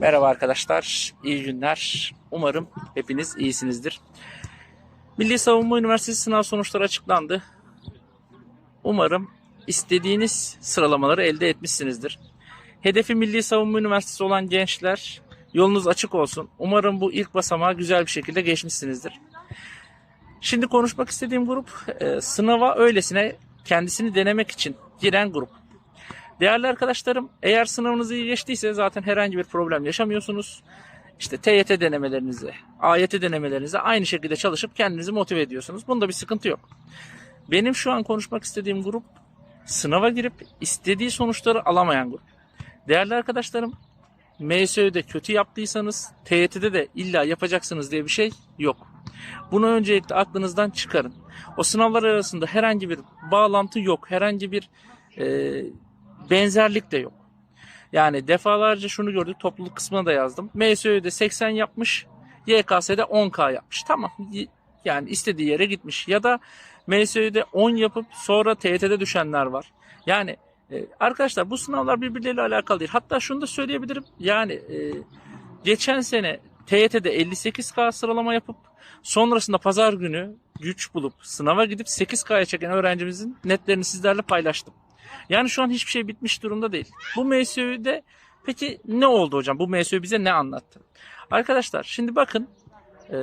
Merhaba arkadaşlar, iyi günler. Umarım hepiniz iyisinizdir. Milli Savunma Üniversitesi sınav sonuçları açıklandı. Umarım istediğiniz sıralamaları elde etmişsinizdir. Hedefi Milli Savunma Üniversitesi olan gençler yolunuz açık olsun. Umarım bu ilk basamağı güzel bir şekilde geçmişsinizdir. Şimdi konuşmak istediğim grup e, sınava öylesine kendisini denemek için giren grup. Değerli arkadaşlarım eğer sınavınız iyi geçtiyse zaten herhangi bir problem yaşamıyorsunuz. İşte TYT denemelerinizi, AYT denemelerinizi aynı şekilde çalışıp kendinizi motive ediyorsunuz. Bunda bir sıkıntı yok. Benim şu an konuşmak istediğim grup sınava girip istediği sonuçları alamayan grup. Değerli arkadaşlarım MSÖ'de kötü yaptıysanız TYT'de de illa yapacaksınız diye bir şey yok. Bunu öncelikle aklınızdan çıkarın. O sınavlar arasında herhangi bir bağlantı yok. Herhangi bir e, benzerlik de yok. Yani defalarca şunu gördük topluluk kısmına da yazdım. MSÖ'de 80 yapmış, YKS'de 10K yapmış. Tamam yani istediği yere gitmiş. Ya da MSÖ'de 10 yapıp sonra TYT'de düşenler var. Yani e, arkadaşlar bu sınavlar birbirleriyle alakalı değil. Hatta şunu da söyleyebilirim. Yani e, geçen sene TYT'de 58K sıralama yapıp sonrasında pazar günü güç bulup sınava gidip 8K'ya çeken öğrencimizin netlerini sizlerle paylaştım. Yani şu an hiçbir şey bitmiş durumda değil. Bu MSÜ'de peki ne oldu hocam? Bu MSÜ bize ne anlattı? Arkadaşlar şimdi bakın e,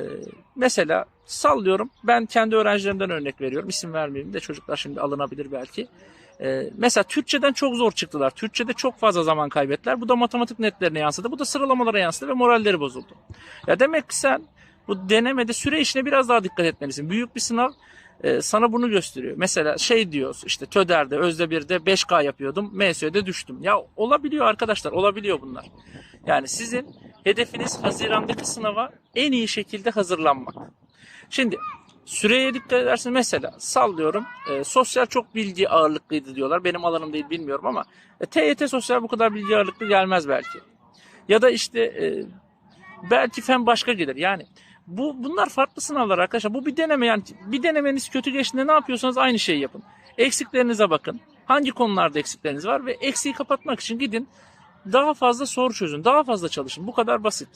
mesela sallıyorum ben kendi öğrencilerimden örnek veriyorum. İsim vermeyeyim de çocuklar şimdi alınabilir belki. E, mesela Türkçeden çok zor çıktılar. Türkçede çok fazla zaman kaybettiler. Bu da matematik netlerine yansıdı. Bu da sıralamalara yansıdı ve moralleri bozuldu. Ya demek ki sen bu denemede süre işine biraz daha dikkat etmelisin. Büyük bir sınav e, sana bunu gösteriyor. Mesela şey diyoruz işte TÖDER'de, Özde 1'de 5K yapıyordum. MSÖ'de düştüm. Ya olabiliyor arkadaşlar olabiliyor bunlar. Yani sizin hedefiniz Haziran'daki sınava en iyi şekilde hazırlanmak. Şimdi süreye dikkat ederseniz mesela sallıyorum e, sosyal çok bilgi ağırlıklıydı diyorlar. Benim alanım değil bilmiyorum ama e, TYT sosyal bu kadar bilgi ağırlıklı gelmez belki. Ya da işte e, belki fen başka gelir. Yani bu bunlar farklı sınavlar arkadaşlar. Bu bir deneme yani bir denemeniz kötü geçtiğinde ne yapıyorsanız aynı şeyi yapın. Eksiklerinize bakın. Hangi konularda eksikleriniz var ve eksiği kapatmak için gidin daha fazla soru çözün, daha fazla çalışın. Bu kadar basit.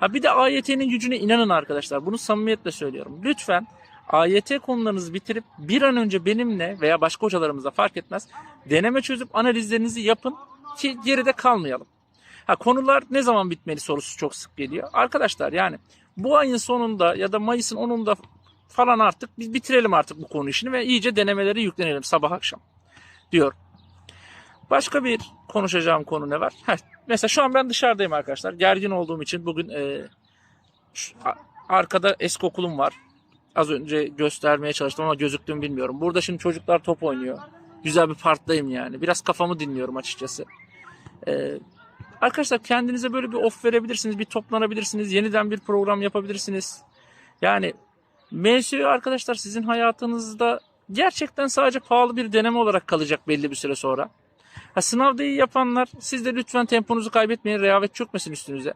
Ha bir de AYT'nin gücüne inanın arkadaşlar. Bunu samimiyetle söylüyorum. Lütfen AYT konularınızı bitirip bir an önce benimle veya başka hocalarımızla fark etmez deneme çözüp analizlerinizi yapın ki geride kalmayalım. Ha konular ne zaman bitmeli sorusu çok sık geliyor. Arkadaşlar yani bu ayın sonunda ya da Mayıs'ın 10'unda falan artık biz bitirelim artık bu konu işini ve iyice denemeleri yüklenelim sabah akşam diyor. Başka bir konuşacağım konu ne var? Heh, mesela şu an ben dışarıdayım arkadaşlar. Gergin olduğum için bugün e, şu- arkada eski okulum var. Az önce göstermeye çalıştım ama gözüktüğümü bilmiyorum. Burada şimdi çocuklar top oynuyor. Güzel bir parktayım yani. Biraz kafamı dinliyorum açıkçası. E, Arkadaşlar kendinize böyle bir off verebilirsiniz, bir toplanabilirsiniz, yeniden bir program yapabilirsiniz. Yani MSÜ arkadaşlar sizin hayatınızda gerçekten sadece pahalı bir deneme olarak kalacak belli bir süre sonra. Ha, sınavda iyi yapanlar siz de lütfen temponuzu kaybetmeyin, rehavet çökmesin üstünüze.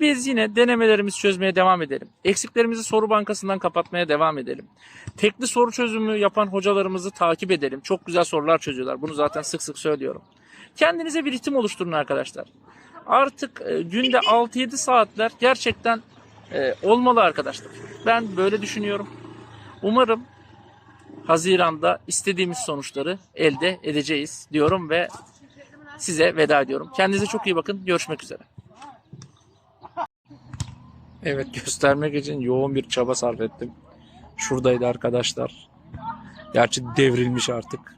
Biz yine denemelerimizi çözmeye devam edelim. Eksiklerimizi soru bankasından kapatmaya devam edelim. Tekli soru çözümü yapan hocalarımızı takip edelim. Çok güzel sorular çözüyorlar. Bunu zaten sık sık söylüyorum. Kendinize bir ritim oluşturun arkadaşlar artık e, günde 6-7 saatler gerçekten e, olmalı arkadaşlar. Ben böyle düşünüyorum. Umarım Haziran'da istediğimiz sonuçları elde edeceğiz diyorum ve size veda ediyorum. Kendinize çok iyi bakın. Görüşmek üzere. Evet göstermek için yoğun bir çaba sarf ettim. Şuradaydı arkadaşlar. Gerçi devrilmiş artık.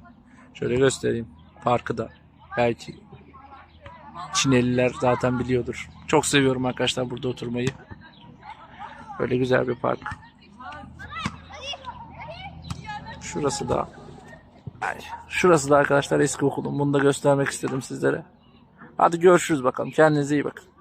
Şöyle göstereyim. Parkı da. Belki Çineliler zaten biliyordur. Çok seviyorum arkadaşlar burada oturmayı. Böyle güzel bir park. Şurası da Ay, şurası da arkadaşlar eski okulum. Bunu da göstermek istedim sizlere. Hadi görüşürüz bakalım. Kendinize iyi bakın.